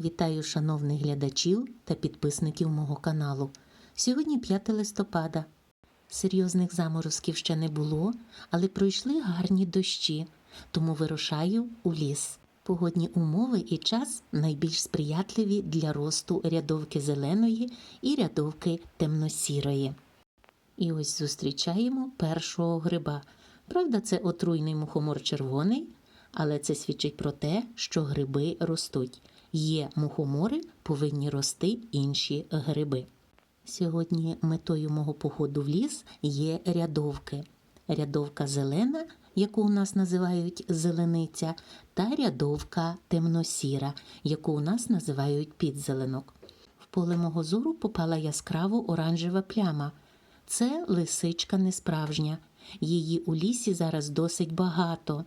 Вітаю шановних глядачів та підписників мого каналу. Сьогодні 5 листопада. Серйозних заморозків ще не було, але пройшли гарні дощі, тому вирушаю у ліс. Погодні умови і час найбільш сприятливі для росту рядовки зеленої і рядовки темно-сірої. І ось зустрічаємо першого гриба. Правда, це отруйний мухомор червоний, але це свідчить про те, що гриби ростуть. Є мухомори, повинні рости інші гриби. Сьогодні метою мого походу в ліс є рядовки. Рядовка зелена, яку у нас називають зелениця, та рядовка темносіра, яку у нас називають підзеленок. В поле мого зору попала яскраво оранжева пляма. Це лисичка несправжня. Її у лісі зараз досить багато.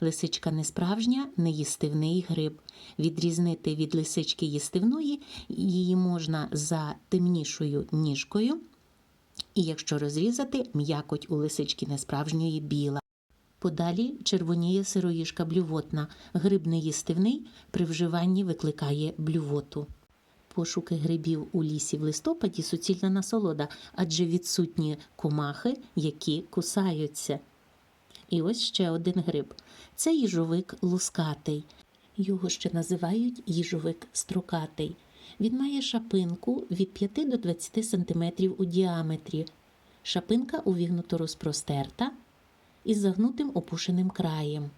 Лисичка несправжня неїстивний гриб. Відрізнити від лисички їстивної її можна за темнішою ніжкою, і якщо розрізати, м'якоть у лисички несправжньої біла. Подалі червоніє сироїжка блювотна. Гриб неїстивний при вживанні викликає блювоту. Пошуки грибів у лісі в листопаді суцільна насолода, адже відсутні комахи, які кусаються. І ось ще один гриб. Це їжовик лускатий. Його ще називають їжовик строкатий. Він має шапинку від 5 до 20 см у діаметрі. Шапинка увігнуто розпростерта із загнутим опушеним краєм.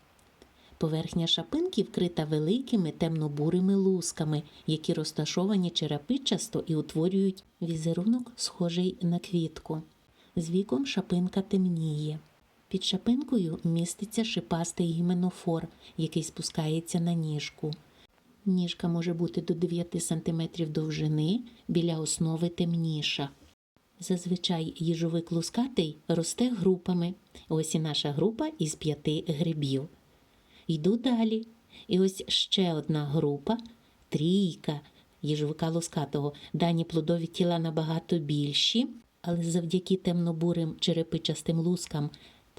Поверхня шапинки вкрита великими темно-бурими лусками, які розташовані черепичасто і утворюють візерунок, схожий на квітку. З віком шапинка темніє. Під шапинкою міститься шипастий гіменофор, який спускається на ніжку. Ніжка може бути до 9 см довжини, біля основи темніша. Зазвичай їжовик лускатий росте групами. Ось і наша група із п'яти грибів. Йду далі. І ось ще одна група трійка їжовика лускатого. Дані плодові тіла набагато більші, але завдяки темно-бурим черепичастим лускам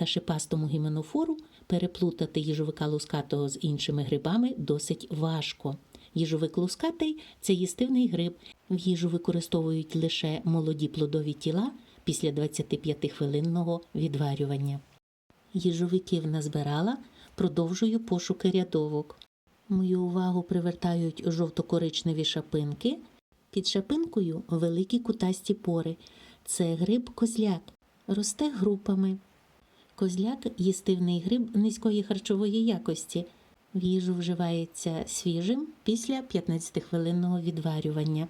та шипастому гіменофору переплутати їжовика лускатого з іншими грибами досить важко. Їжовик лускатий це їстивний гриб. В їжу використовують лише молоді плодові тіла після 25-хвилинного відварювання. Їжовиків назбирала, продовжую пошуки рядовок. Мою увагу привертають жовто-коричневі шапинки. Під шапинкою великі кутасті пори. Це гриб козляк. Росте групами. Козляк їстивний гриб низької харчової якості. В їжу вживається свіжим після 15-хвилинного відварювання.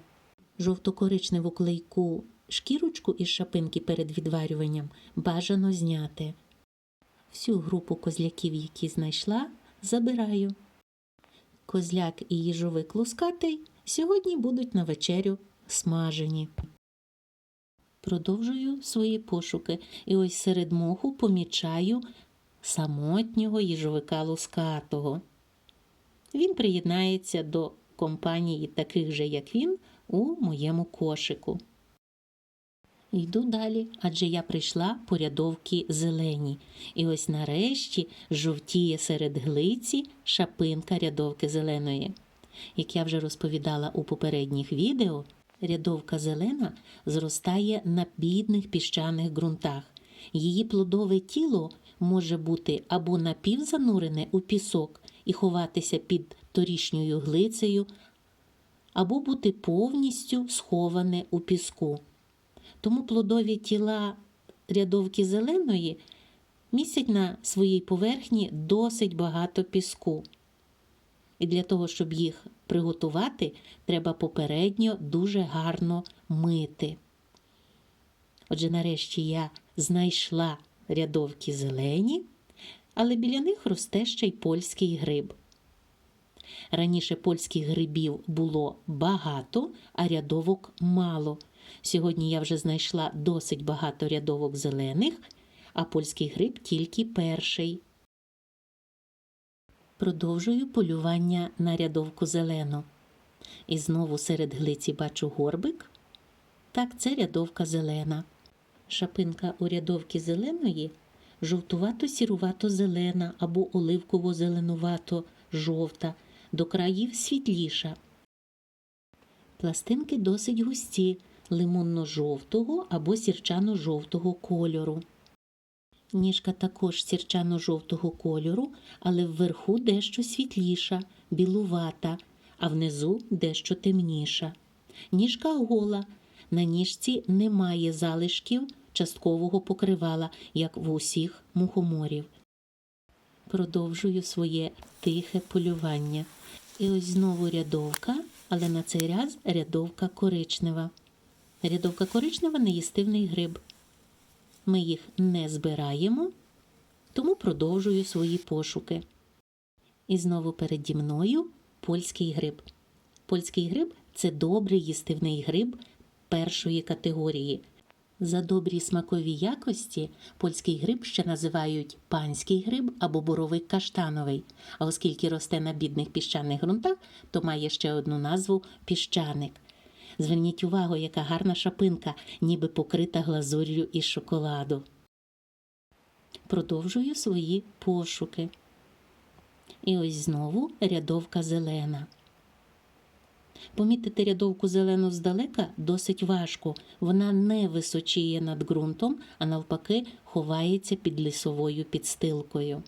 Жовто-коричневу клейку шкірочку із шапинки перед відварюванням бажано зняти. Всю групу козляків, які знайшла, забираю. Козляк і їжовик лускатий сьогодні будуть на вечерю смажені. Продовжую свої пошуки, і ось серед моху помічаю самотнього їжовика лускатого. Він приєднається до компанії таких же, як він, у моєму кошику. Йду далі, адже я прийшла по рядовки зелені. І ось нарешті жовтіє серед глиці шапинка рядовки зеленої. Як я вже розповідала у попередніх відео, рядовка зелена зростає на бідних піщаних ґрунтах. Її плодове тіло може бути або напівзанурене у пісок і ховатися під торішньою глицею, або бути повністю сховане у піску. Тому плодові тіла рядовки зеленої містять на своїй поверхні досить багато піску. І для того, щоб їх приготувати, треба попередньо дуже гарно мити. Отже, нарешті я знайшла рядовки зелені, але біля них росте ще й польський гриб. Раніше польських грибів було багато, а рядовок мало. Сьогодні я вже знайшла досить багато рядовок зелених, а польський гриб тільки перший. Продовжую полювання на рядовку зелену. І знову серед глиці бачу горбик. Так, це рядовка зелена. Шапинка у рядовки зеленої жовтувато-сірувато-зелена або оливково-зеленувато-жовта, до країв світліша. Пластинки досить густі, лимонно-жовтого або сірчано-жовтого кольору. Ніжка також сірчано-жовтого кольору, але вверху дещо світліша, білувата, а внизу дещо темніша. Ніжка гола. На ніжці немає залишків часткового покривала, як в усіх мухоморів. Продовжую своє тихе полювання. І ось знову рядовка, але на цей раз рядовка коричнева. Рядовка коричнева неїстивний гриб. Ми їх не збираємо, тому продовжую свої пошуки. І знову переді мною польський гриб. Польський гриб це добрий їстивний гриб першої категорії. За добрі смакові якості польський гриб ще називають панський гриб або боровик каштановий. А оскільки росте на бідних піщаних ґрунтах, то має ще одну назву піщаник. Зверніть увагу, яка гарна шапинка, ніби покрита глазур'ю із шоколаду. Продовжую свої пошуки. І ось знову рядовка зелена. Помітити рядовку зелену здалека досить важко. Вона не височіє над ґрунтом, а навпаки, ховається під лісовою підстилкою.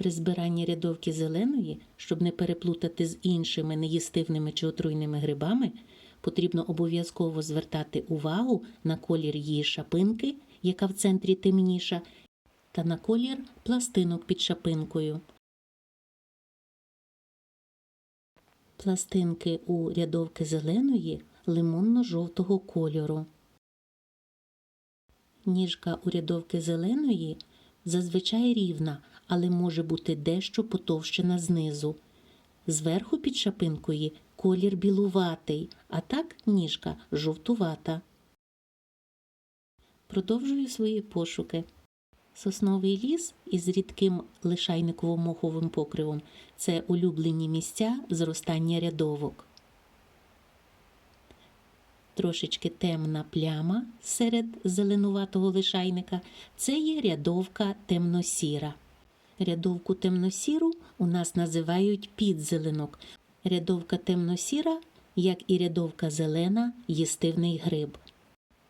При збиранні рядовки зеленої, щоб не переплутати з іншими неїстивними чи отруйними грибами, потрібно обов'язково звертати увагу на колір її шапинки, яка в центрі темніша, та на колір пластинок під шапинкою. Пластинки у рядовки зеленої лимонно-жовтого кольору. Ніжка у рядовки зеленої зазвичай рівна, але може бути дещо потовщена знизу. Зверху під шапинкою колір білуватий, а так ніжка жовтувата. Продовжую свої пошуки. Сосновий ліс із рідким лишайниково-моховим покривом це улюблені місця зростання рядовок. Трошечки темна пляма серед зеленуватого лишайника це є рядовка темносіра. Рядовку темносіру у нас називають підзеленок. Рядовка темносіра, як і рядовка зелена, їстивний гриб.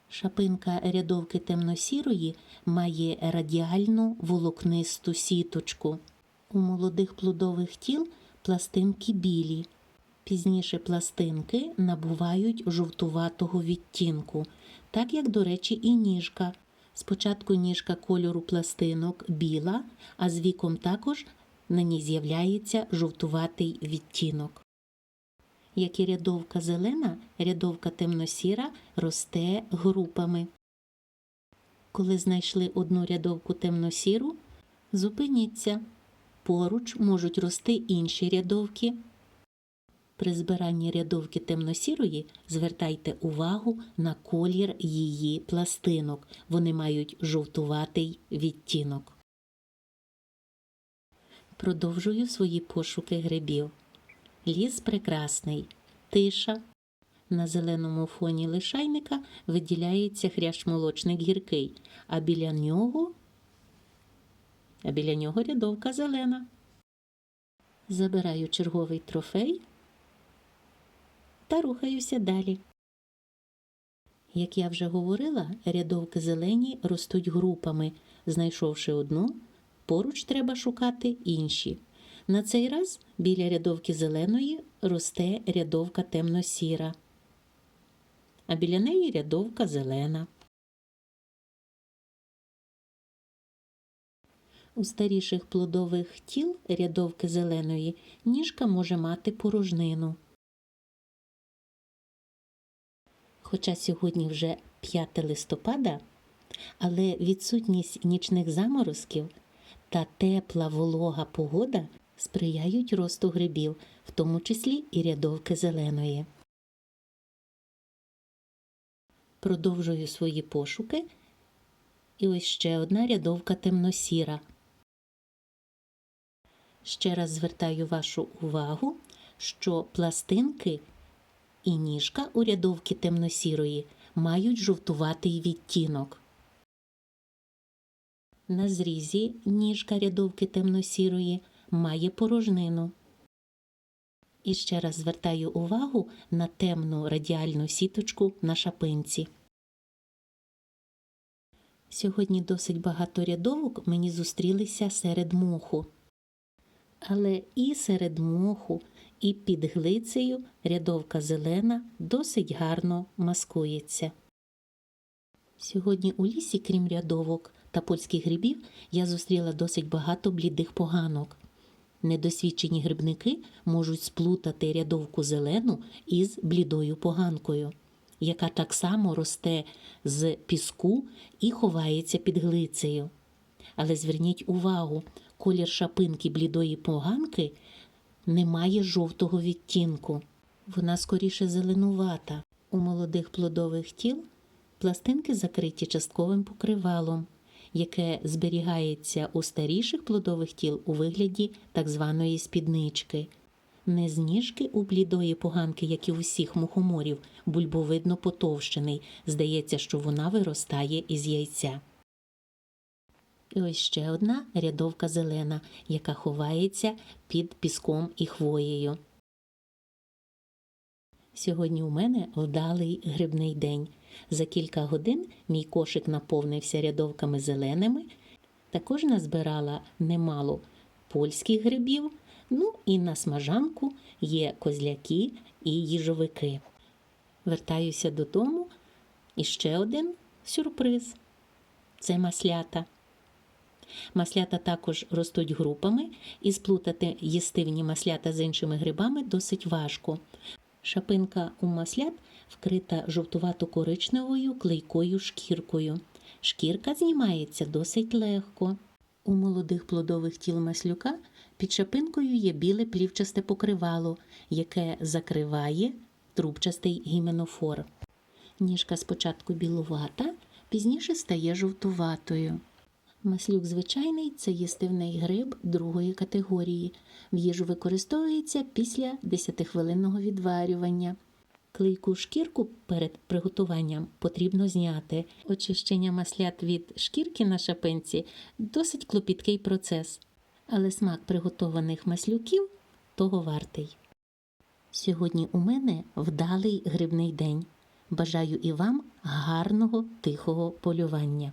Шапинка рядовки темносірої має радіальну волокнисту сіточку. У молодих плодових тіл пластинки білі. Пізніше пластинки набувають жовтуватого відтінку, так як, до речі, і ніжка. Спочатку ніжка кольору пластинок біла, а з віком також на ній з'являється жовтуватий відтінок. Як і рядовка зелена, рядовка темносіра росте групами. Коли знайшли одну рядовку темносіру, зупиніться. Поруч можуть рости інші рядовки. При збиранні рядовки темносірої звертайте увагу на колір її пластинок. Вони мають жовтуватий відтінок. Продовжую свої пошуки грибів. Ліс прекрасний, тиша. На зеленому фоні лишайника виділяється хрящ молочник гіркий, а біля нього а біля нього рядовка зелена. Забираю черговий трофей та рухаюся далі. Як я вже говорила, рядовки зелені ростуть групами. Знайшовши одну, поруч треба шукати інші. На цей раз біля рядовки зеленої росте рядовка темно-сіра, а біля неї рядовка зелена. У старіших плодових тіл рядовки зеленої ніжка може мати порожнину. Хоча сьогодні вже 5 листопада, але відсутність нічних заморозків та тепла волога погода сприяють росту грибів, в тому числі і рядовки зеленої. Продовжую свої пошуки. І ось ще одна рядовка темносіра. Ще раз звертаю вашу увагу, що пластинки і ніжка у рядовки темносірої мають жовтуватий відтінок. На зрізі ніжка рядовки темносірої має порожнину. І ще раз звертаю увагу на темну радіальну сіточку на шапинці. Сьогодні досить багато рядовок мені зустрілися серед моху. Але і серед моху, і під глицею рядовка зелена досить гарно маскується. Сьогодні у лісі, крім рядовок та польських грибів, я зустріла досить багато блідих поганок. Недосвідчені грибники можуть сплутати рядовку зелену із блідою поганкою, яка так само росте з піску і ховається під глицею. Але зверніть увагу, колір шапинки блідої поганки не має жовтого відтінку. Вона скоріше зеленувата. У молодих плодових тіл пластинки закриті частковим покривалом, яке зберігається у старіших плодових тіл у вигляді так званої спіднички. Не з ніжки у блідої поганки, як і у всіх мухоморів, бульбовидно потовщений. Здається, що вона виростає із яйця. І ось ще одна рядовка зелена, яка ховається під піском і хвоєю. Сьогодні у мене вдалий грибний день. За кілька годин мій кошик наповнився рядовками зеленими. Також назбирала немало польських грибів. Ну і на смажанку є козляки і їжовики. Вертаюся додому. І ще один сюрприз це маслята. Маслята також ростуть групами, і сплутати їстивні маслята з іншими грибами досить важко. Шапинка у маслят вкрита жовтувато-коричневою клейкою шкіркою. Шкірка знімається досить легко. У молодих плодових тіл маслюка під шапинкою є біле плівчасте покривало, яке закриває трубчастий гіменофор. Ніжка спочатку білувата, пізніше стає жовтуватою. Маслюк звичайний це їстивний гриб другої категорії. В їжу використовується після 10-хвилинного відварювання. Клейку шкірку перед приготуванням потрібно зняти. Очищення маслят від шкірки на шапинці досить клопіткий процес, але смак приготованих маслюків того вартий. Сьогодні у мене вдалий грибний день. Бажаю і вам гарного тихого полювання.